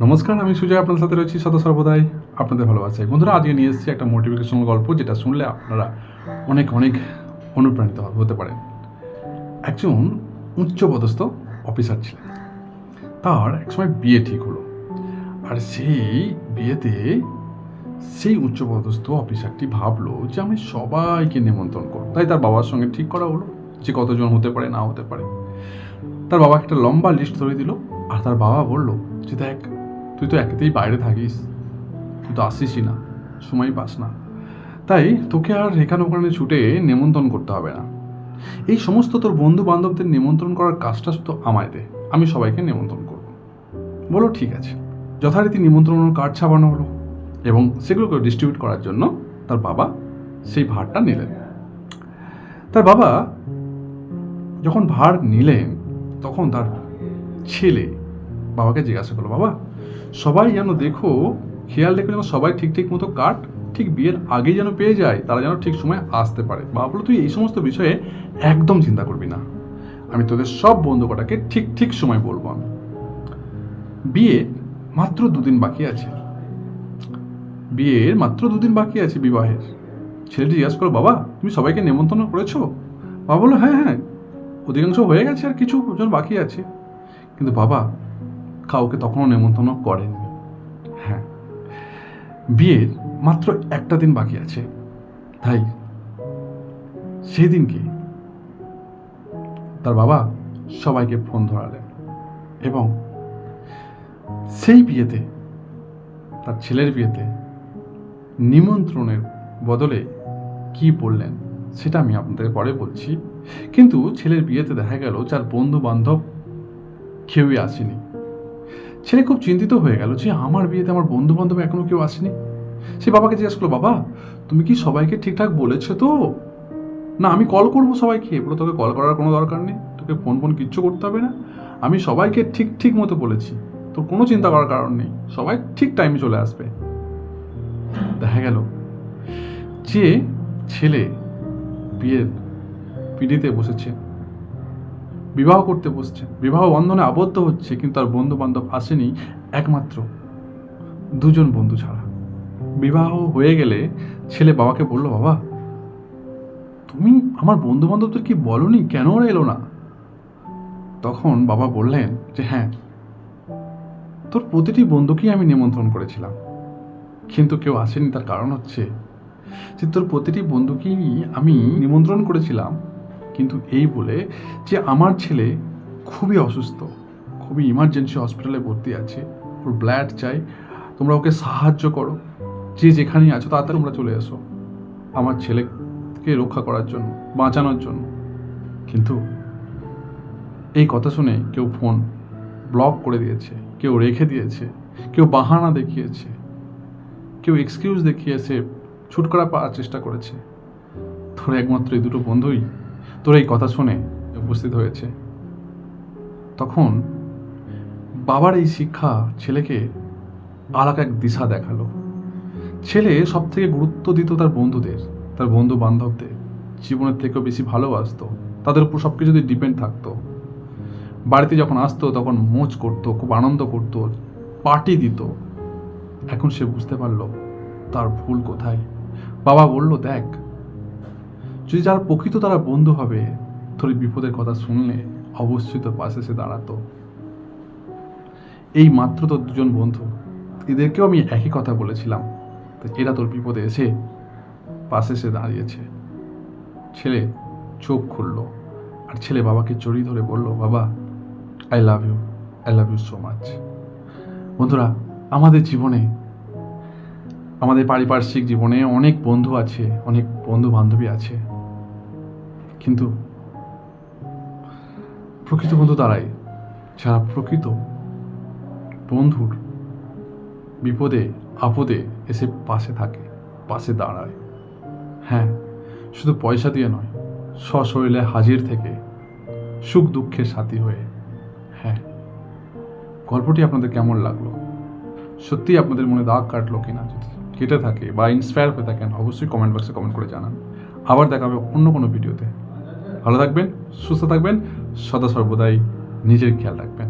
নমস্কার, আমি সুজয় আপনার সাথে রয়েছি সদা সর্বদাই। আপনাদের ভালোবাসে বন্ধুরা, আজকে নিয়ে এসেছি একটা মোটিভেশনাল গল্প, যেটা শুনলে আপনারা অনেক অনেক অনুপ্রাণিত হতে পারেন। একজন উচ্চপদস্থ অফিসার ছিলেন। তার একসময় বিয়ে ঠিক হলো। আর সেই বিয়েতে সেই উচ্চপদস্থ অফিসারটি ভাবলো যে আমি সবাইকে নিমন্ত্রণ করব। তাই তার বাবার সঙ্গে ঠিক করা হলো যে কতজন হতে পারে, না হতে পারে। তার বাবা একটা লম্বা লিস্ট ধরে দিল। আর তার বাবা বলল যে, দেখ তুই তো একেতেই বাইরে থাকিস। তুই তো আসিসই না সময় পাস না। তাই তোকে আর এখানে ওখানে ছুটে নেমন্ত্রণ করতে হবে না। এই সমস্ত তোর বন্ধু বান্ধবদের নিমন্ত্রণ করার কাজটা শুধু আমায় দে, আমি সবাইকে নিমন্ত্রণ করব। বলো ঠিক আছে। যথারীতি নিমন্ত্রণ কার্ড ছাপানো হলো এবং সেগুলোকে ডিস্ট্রিবিউট করার জন্য তার বাবা সেই ভারটা নিলেন। তার বাবা যখন ভার নিলেন, তখন তার ছেলে বাবাকে জিজ্ঞাসা করল, বাবা সবাই যেন দেখো, খেয়াল রেখো যেন সবাই ঠিক ঠিক মতো কাট, ঠিক বিয়ের আগে যেন পেয়ে যায়, তারা যেন ঠিক সময় আসতে পারে। বাবা বলো তুই এই সমস্ত বিষয়ে একদম চিন্তা করবি না। আমি তোদের সব বন্ধু কটাকে ঠিক ঠিক সময় বলব আমি। বিয়ে মাত্র দুদিন বাকি আছে। বিয়ের মাত্র দুদিন বাকি আছে বিবাহের। ছেলেটি জিজ্ঞাসা করো বাবা, তুমি সবাইকে নেমন্তন্ন করেছ? বাবা বলো হ্যাঁ হ্যাঁ অধিকাংশ হয়ে গেছে আর কিছু জন বাকি আছে। কিন্তু বাবা কাউকে তখনও নেমন্তন্ন করেননি হ্যাঁ। বিয়ের মাত্র একটা দিন বাকি আছে। তাই সেই দিনকে তার বাবা সবাইকে ফোন ধরালেন এবং সেই বিয়েতে, তার ছেলের বিয়েতে নিমন্ত্রণের বদলে কি বললেন সেটা আমি আপনাদের পরে বলছি। কিন্তু ছেলের বিয়েতে দেখা গেল, যার বন্ধু বান্ধব কেউই আসেনি। ছেলে খুব চিন্তিত হয়ে গেল যে আমার বিয়েতে আমার বন্ধু বান্ধব এখনও কেউ আসেনি। সে বাবাকে জিজ্ঞেস করল, বাবা, তুমি কি সবাইকে ঠিকঠাক বলেছ তো? না, আমি কল করব সবাইকে। বলে তোকে কল করার কোনো দরকার নেই। তোকে ফোন ফোন কিচ্ছু করতে হবে না। আমি সবাইকে ঠিক ঠিক মতো বলেছি। তোর কোনো চিন্তা করার কারণ নেই। সবাই ঠিক টাইমে চলে আসবে। দেখা গেল যে ছেলে বিয়ের পিড়িতে বসেছে। বিবাহ করতে বসছে বিবাহ বন্ধনে আবদ্ধ হচ্ছে, কিন্তু তার বন্ধু বান্ধব আসেনি একমাত্র, দুজন বন্ধু ছাড়া। বিবাহ হয়ে গেলে ছেলে বাবাকে বলল, বাবা, তুমি আমার বন্ধু বান্ধবদের কি বলনি? কেন ওরা এলো না? তখন বাবা বললেন যে হ্যাঁ তোর প্রতিটি বন্ধুকেই আমি নিমন্ত্রণ করেছিলাম, কিন্তু কেউ আসেনি। তার কারণ হচ্ছে যে, তোর প্রতিটি বন্ধুকেই আমি নিমন্ত্রণ করেছিলাম কিন্তু এই বলে যে আমার ছেলে খুবই অসুস্থ, খুবই ইমার্জেন্সি হসপিটালে ভর্তি আছে, ওর ব্লাড চাই, তোমরা ওকে সাহায্য করো, যে যেখানেই আছো তাড়াতাড়ি তোমরা চলে এসো, আমার ছেলেকে রক্ষা করার জন্য, বাঁচানোর জন্য। কিন্তু এই কথা শুনে কেউ ফোন ব্লক করে দিয়েছে, কেউ রেখে দিয়েছে, কেউ বাহানা দেখিয়েছে, কেউ এক্সকিউজ দেখিয়েছে, ছুটকরা পাওয়ার চেষ্টা করেছে। তোর একমাত্র এই দুটো বন্ধুই তোর এই কথা শুনে উপস্থিত হয়েছে। তখন বাবার এই শিক্ষা ছেলেকে আলাদা এক দিশা দেখাল। ছেলে সব থেকে গুরুত্ব দিত তার বন্ধুদের, তার বন্ধু বান্ধবদের জীবনের থেকেও বেশি ভালোবাসতো, তাদের উপর সব কিছুতে ডিপেন্ড থাকতো। বাড়িতে যখন আসতো, তখন মোচ করতো, খুব আনন্দ করতো পার্টি দিত। এখন সে বুঝতে পারল তার ভুল কোথায়। বাবা বলল, দেখ যদি যারা প্রকৃত তারা বন্ধু হবে, তোর বিপদের কথা শুনলে অবশ্যই তোর পাশে এসে দাঁড়াতো। এই মাত্র তোর দুজন বন্ধু, এদেরকেও আমি একই কথা বলেছিলাম তো এরা তোর বিপদে এসে পাশে এসে দাঁড়িয়েছে। ছেলে চোখ খুলল, আর ছেলে বাবাকে জড়িয়ে ধরে বলল, বাবা I love you I love you so much বন্ধুরা, আমাদের জীবনে, আমাদের পারিপার্শ্বিক জীবনে অনেক বন্ধু আছে, অনেক বন্ধু বান্ধবী আছে। কিন্তু প্রকৃত বন্ধু তারাই, যারা প্রকৃত বন্ধুর বিপদে, আপদে এসে পাশে থাকে, পাশে দাঁড়ায়। হ্যাঁ শুধু পয়সা দিয়ে নয়, সশরীরে হাজির থেকে সুখ দুঃখের সাথী হয়ে। হ্যাঁ গল্পটি আপনাদের কেমন লাগল? সত্যি আপনাদের মনে দাগ কাটলো কিনা? যদি কেটে থাকে বা ইন্সপায়ার হয়ে থাকেন, অবশ্যই কমেন্ট বক্সে কমেন্ট করে জানান। আবার দেখা হবে অন্য কোনো ভিডিওতে ভালো থাকবেন সুস্থ থাকবেন সদা সর্বদাই নিজের খেয়াল রাখবেন।